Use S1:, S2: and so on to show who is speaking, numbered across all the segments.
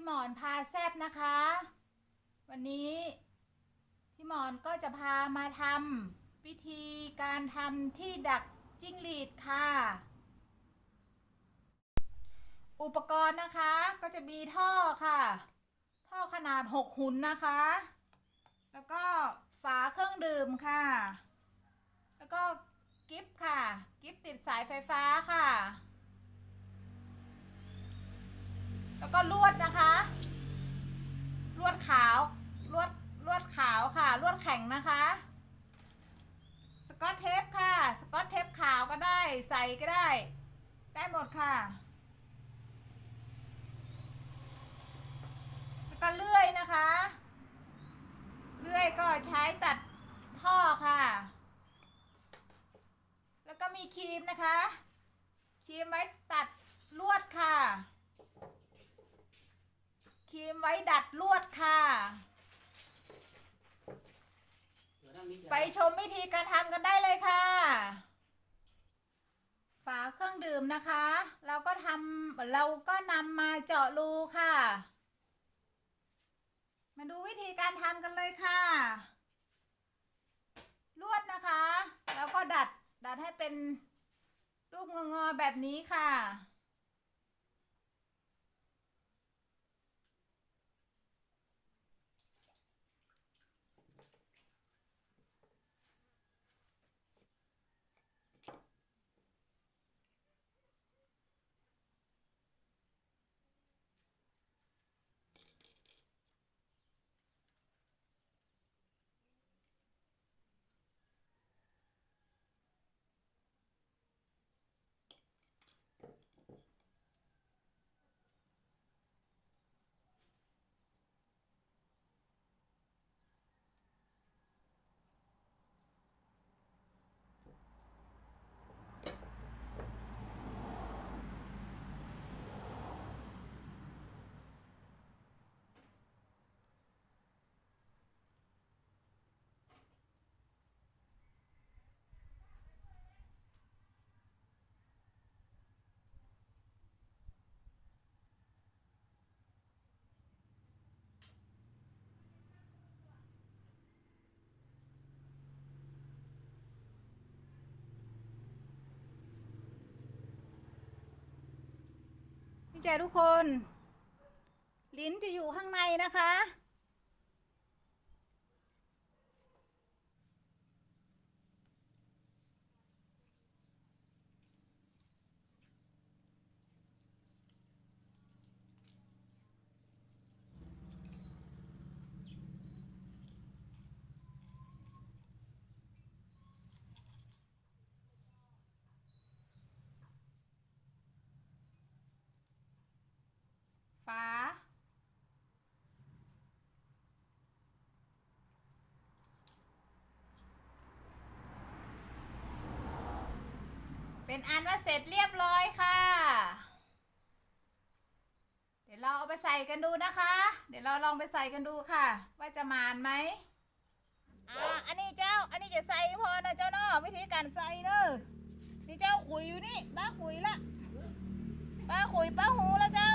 S1: พี่หมอนพาแซบนะคะ วันนี้พี่หมอนก็จะพามาทำวิธีการทำที่ดักจิ้งหรีดค่ะ อุปกรณ์นะคะก็จะมีท่อค่ะ ท่อขนาด 6 หุ่นนะคะ แล้วก็ฝาเครื่องดื่มค่ะ แล้วก็กิฟต์ค่ะ กิฟติดสายไฟฟ้าค่ะ แล้วก็ลวดนะคะ ลวดขาวลวดลวดขาวค่ะ ลวดแข็งนะคะ สกอตเทปค่ะ สกอตเทปขาวก็ได้ใส่ก็ได้ ได้หมดค่ะ แล้วก็เลื่อยนะคะเลื่อยก็ใช้ตัดท่อค่ะ แล้วก็มีครีมนะคะ ครีมไว้ตัดลวดค่ะ ครีมไว้ดัดลวดค่ะ ไปชมวิธีการทำกันได้เลยค่ะ ฝาเครื่องดื่มนะคะ เราก็ทำเราก็นำมาเจาะรูค่ะ มาดูวิธีการทำกันเลยค่ะ ลวดนะคะ แล้วก็ดัดดัดให้เป็นรูปงอๆแบบนี้ค่ะ พี่แจทุกคน ลิ้นจะอยู่ข้างในนะคะ ฝา เป็นอันว่าเสร็จเรียบร้อยค่ะ เดี๋ยวเราเอาไปใส่กันดูนะคะ เดี๋ยวเราลองไปใส่กันดูค่ะ ว่าจะมานไหมอ่าอันนี้เจ้า อันนี้จะใส่พอนะเจ้าเนาะวิธีการใส่เนอะนี่เจ้าขุยอยู่นี่ป้าขุยละป้าขุยป้าหูแล้วเจ้า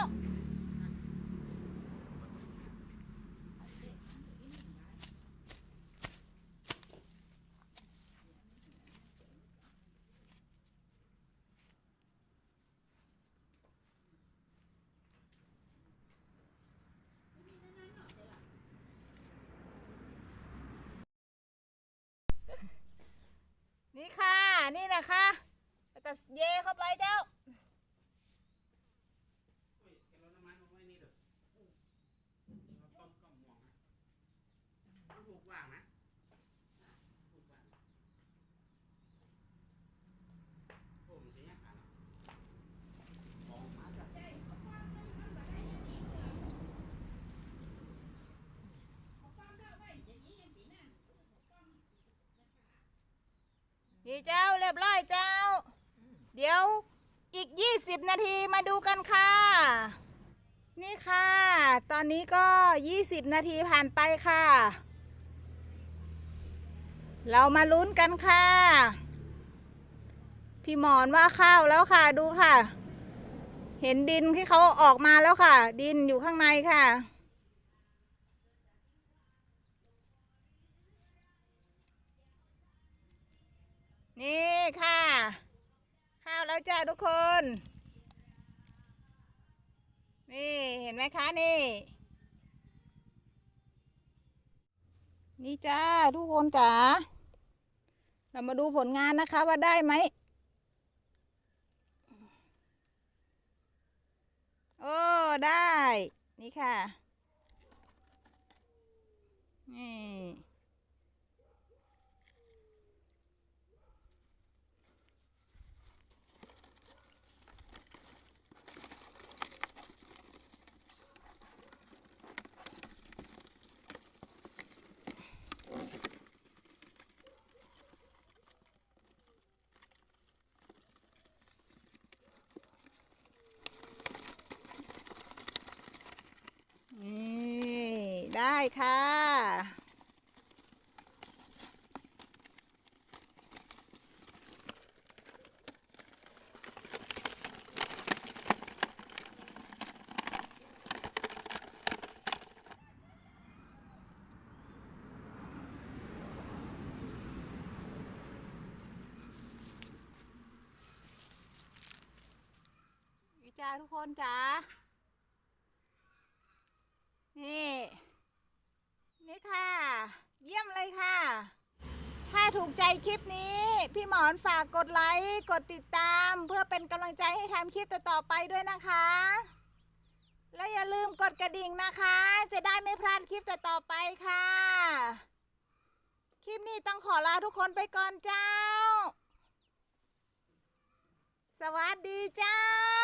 S1: นี่ค่ะ นี่นะคะแต่เยเข้าไปเจ้า รียบร้อยเจ้า เดี๋ยวอีก 20 นาทีมาดูกันค่ะ นี่ค่ะ ตอนนี้ก็ 20 นาทีผ่านไปค่ะ เรามาลุ้นกันค่ะ พี่หมอนว่าข้าวแล้วค่ะดูค่ะ เห็นดินที่เขาออกมาแล้วค่ะ ดินอยู่ข้างในค่ะ นี่ค่ะ ข้าวแล้วจ้าทุกคน นี่เห็นไหมคะนี่ นี่จ้าทุกคนจ๋าเรามาดูผลงานนะคะว่าได้ไหมโอ้ได้ นี่ค่ะ นี่ นี่ ได้ค่ะวิจาทุกคนจ้านี่ นี่ค่ะ เยี่ยมเลยค่ะ ถ้าถูกใจคลิปนี้ พี่หมอนฝากกดไลค์ กดติดตาม เพื่อเป็นกำลังใจให้ทำคลิปต่อๆไปด้วยนะคะ และอย่าลืมกดกระดิ่งนะคะ จะได้ไม่พลาดคลิปต่อๆไปค่ะ คลิปนี้ต้องขอลาทุกคนไปก่อนเจ้า สวัสดีเจ้า